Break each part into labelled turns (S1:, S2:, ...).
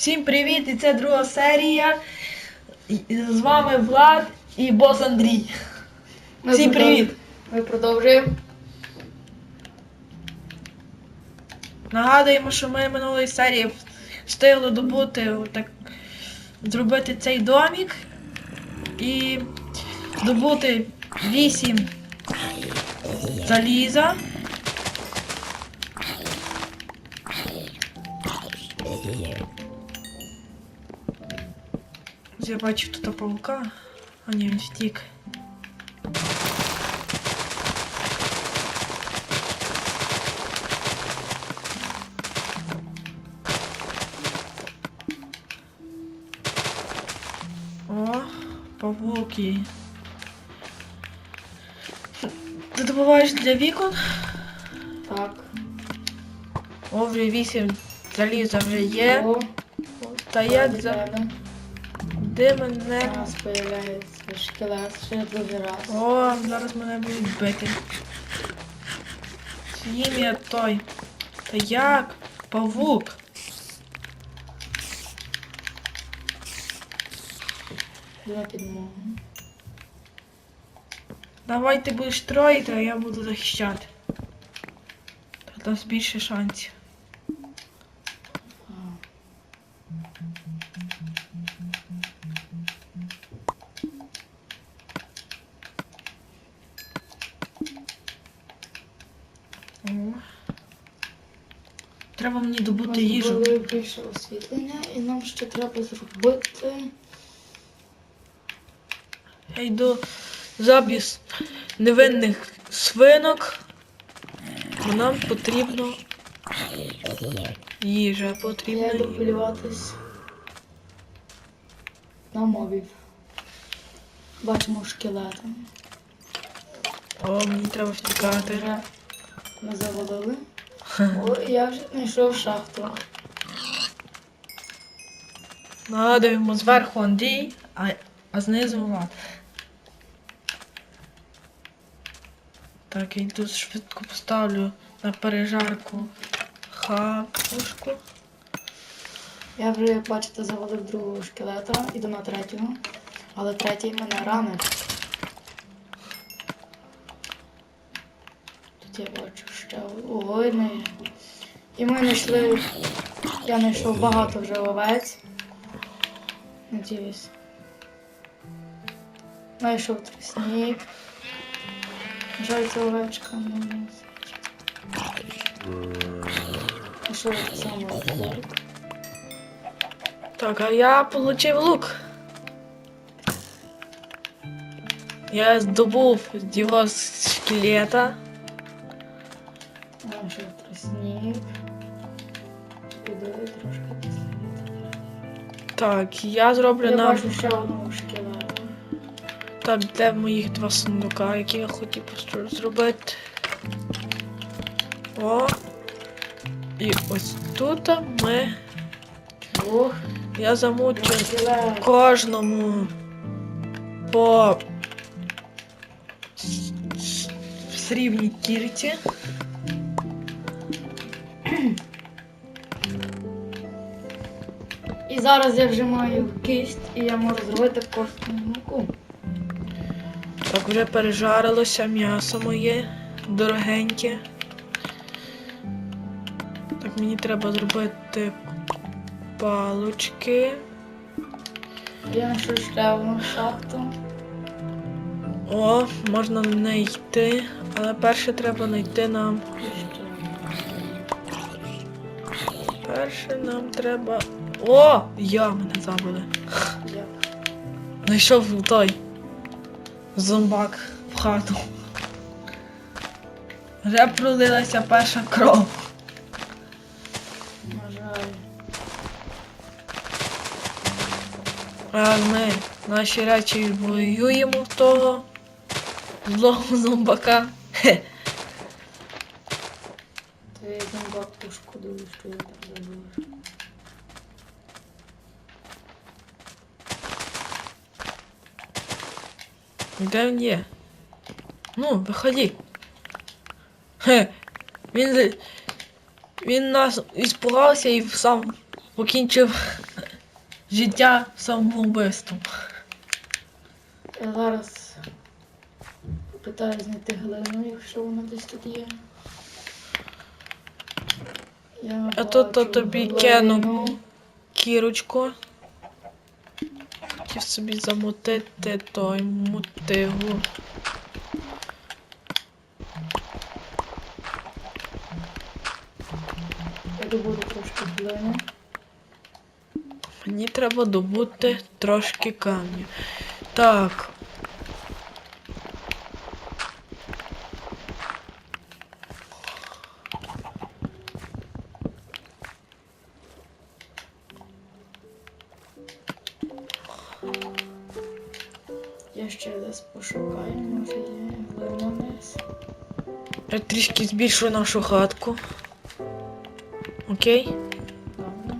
S1: Всім привіт! І це друга серія. З вами Влад і бос Андрій.
S2: Ми
S1: Всім
S2: продовж-
S1: привіт!
S2: Ми продовжуємо.
S1: Нагадуємо, що ми минулої серії встигли добути так, зробити цей домик і добути 8 заліза. Я бачу тут паука. А ні, він втік. О, павуки. Ти добуваєш для вікон?
S2: Так.
S1: О, вже 8 заліза вже є.
S2: О,
S1: Та
S2: далі,
S1: за... Де мене?
S2: нас появляється шкелет ще другий раз.
S1: О, зараз мене будуть бити. З'їм я той. Та як? Павук.
S2: Для підмоги.
S1: Давай ти будеш строїти, а я буду захищати. У нас більше шансів. Треба мені добути їжу.
S2: зробили більше освітлення і нам ще треба зробити.
S1: Я йду забіс невинних свинок. Бо нам потрібно їжа. Потрібна
S2: Я йду полюватись на мобів. Бачимо шкелети.
S1: О, мені треба втікати.
S2: Ми завалили. О, я вже знайшов шахту.
S1: Нагадуємо зверху Андрій, а, а знизу Влад. Так, я тут швидко поставлю на пережарку хапушку.
S2: Я вже, як бачите, завалив другого шкелета, іду на третього. Але третій мене ранить. Тут я бачу ще воїни. І ми знайшли. Я знайшов багато вже овець. Надіюсь. Знайшов трісник. Жаль, це овечка. ну, Знайшов само лук.
S1: Так, а я получив лук. Я здобув його з шкелета.
S2: Піду трошки післідити.
S1: Так, я зроблю
S2: Я
S1: нам.
S2: бачу ще одного шкелета.
S1: Так, де моїх два сундука, які я хотів просто зробити. О. І ось тут ми.
S2: Ох,
S1: Я замучу кожному по срібній кірці.
S2: І зараз я вже маю кисть і я можу зробити костну муку.
S1: Так вже пережарилося м'ясо моє дорогеньке. Так, мені треба зробити палочки.
S2: Я знайшов ще одну шахту.
S1: О, можна на неї йти, але перше треба знайти нам. Перше нам треба. О! Я мене забили.
S2: Як?
S1: Знайшов той зомбак в хату. Вже пролилася перша кров.
S2: На.
S1: А ми наші речі воюємо в того злого зомбака. Хе.
S2: Ти зомбак пошкодую, що я так забув.
S1: Де він є? Ну, виходи. Хе. Він, він нас іспугався і сам покінчив життя самоубивством.
S2: Я зараз питаю знайти глину, якщо вона десь тут є. Я
S1: А то- то тобі кину. Кірочку. Хотів собі замутити той мотиву.
S2: Я добуду трошки глини.
S1: Мені треба добути трошки камню. Так.
S2: Ще десь пошукаю, може є глина десь.
S1: Я трішки збільшую нашу хатку. Окей?
S2: Добре.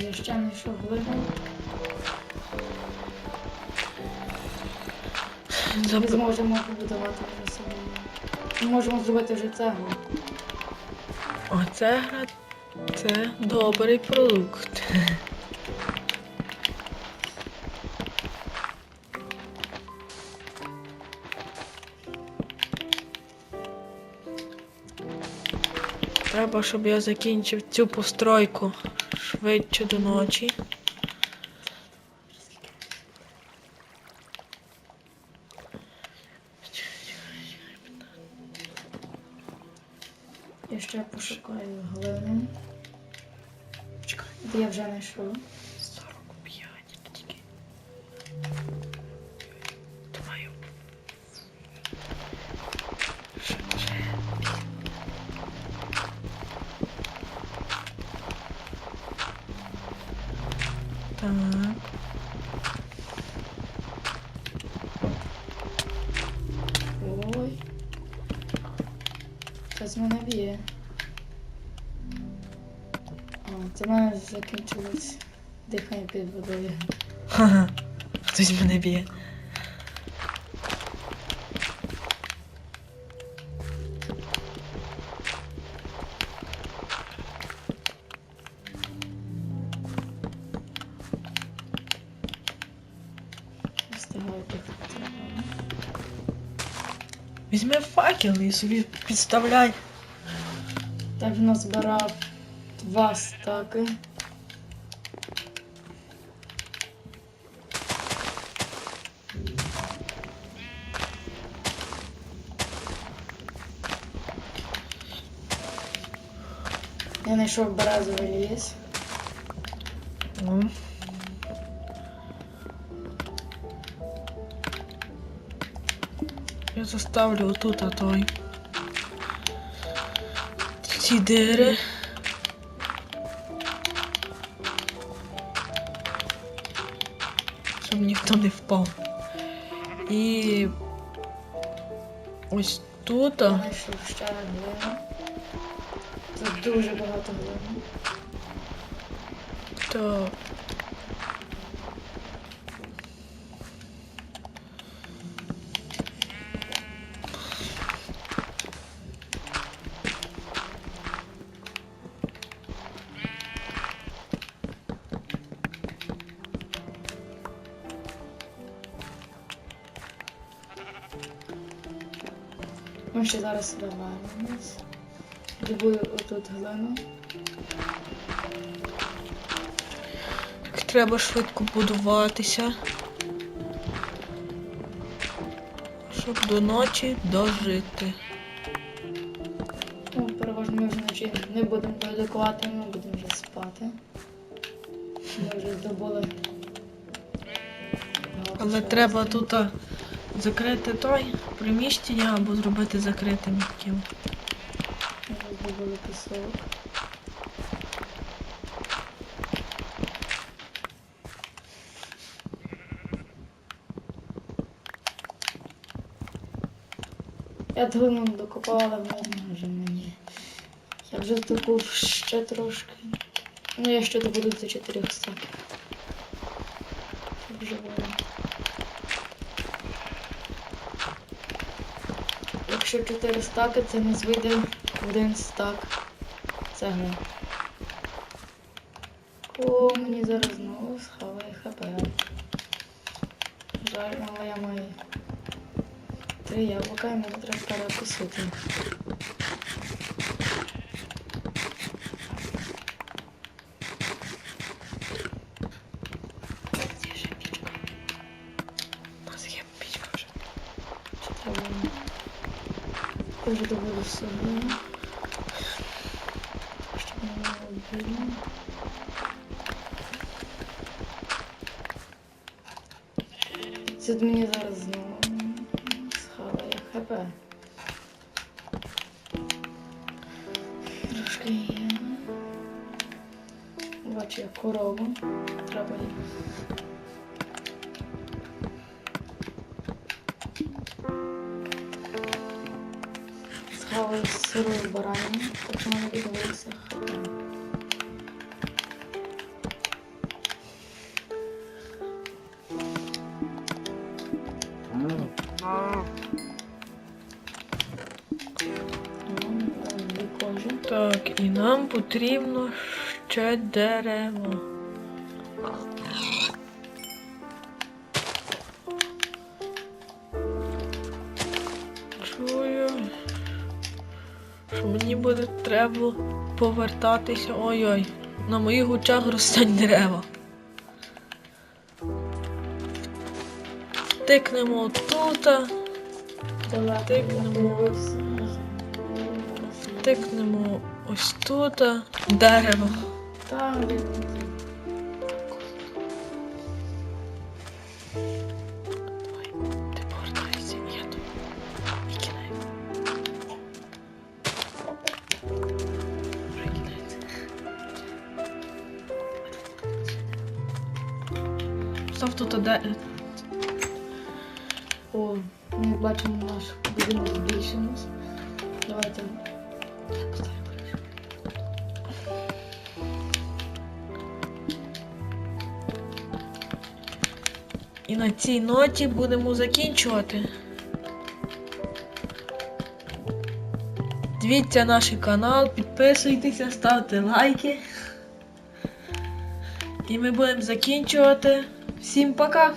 S2: Я ще не йшов глину. Ми зможемо побудувати вже собі. Ми можемо зробити вже цеглу.
S1: Оце гра. Це добрий продукт. Треба, щоб я закінчив цю постройку швидше до ночі.
S2: Я ще пошукаю глину.
S1: Чекай,
S2: Де я вже знайшов.
S1: 45 тільки. Давай. Ще, ще. Так.
S2: А, мене закінчилось дихання під водою.
S1: Ха-ха. Хтось мене б'є. Візьми факел і собі підставляй.
S2: Так вже назбирав два стаки. Я знайшов березовий ліс.
S1: Ну. Я заставлю отут а той. Ці дири. Щоб ніхто не впав. І ось тут.
S2: Знайшов ще. Тут дуже багато глини.
S1: То
S2: Ми ще зараз сюди. Добую отут глину.
S1: так треба швидко будуватися. Щоб до ночі дожити.
S2: Ну, переважно ми вже вночі не будемо продукувати, ми будемо вже спати. Ми вже здобули.
S1: Але треба тут закрити той приміщення або зробити закритим
S2: пісок. Я глину докопала, але вже мені. Я вже здобув ще трошки. Ну я ще добуду до 400. вживаю. Якщо 4 стаки, це не вийде один стак цегли. О, мені зараз знову схаває хп. Жаль, але я маю три яблука і мені треба перекусити. Я добуду собі. Щоб не було. Це мені зараз знову схаває хп. Трошки є. Бачу, як корову. Треба її. Сирою баранину, так що мене відновився хп.
S1: Так, і нам потрібно ще дерево. Чую, що мені буде треба повертатися. Ой-ой, на моїх очах ростуть дерева. Тикнемо тут, Тикнемо.
S2: дивився.
S1: тикнемо ось тут дерево.
S2: Там
S1: тут де.
S2: О, ми бачимо наш будинок збільшимось. Давайте.
S1: І на цій ноті будемо закінчувати. Дивіться наш канал, підписуйтеся, ставте лайки. І ми будемо закінчувати. Всім пока!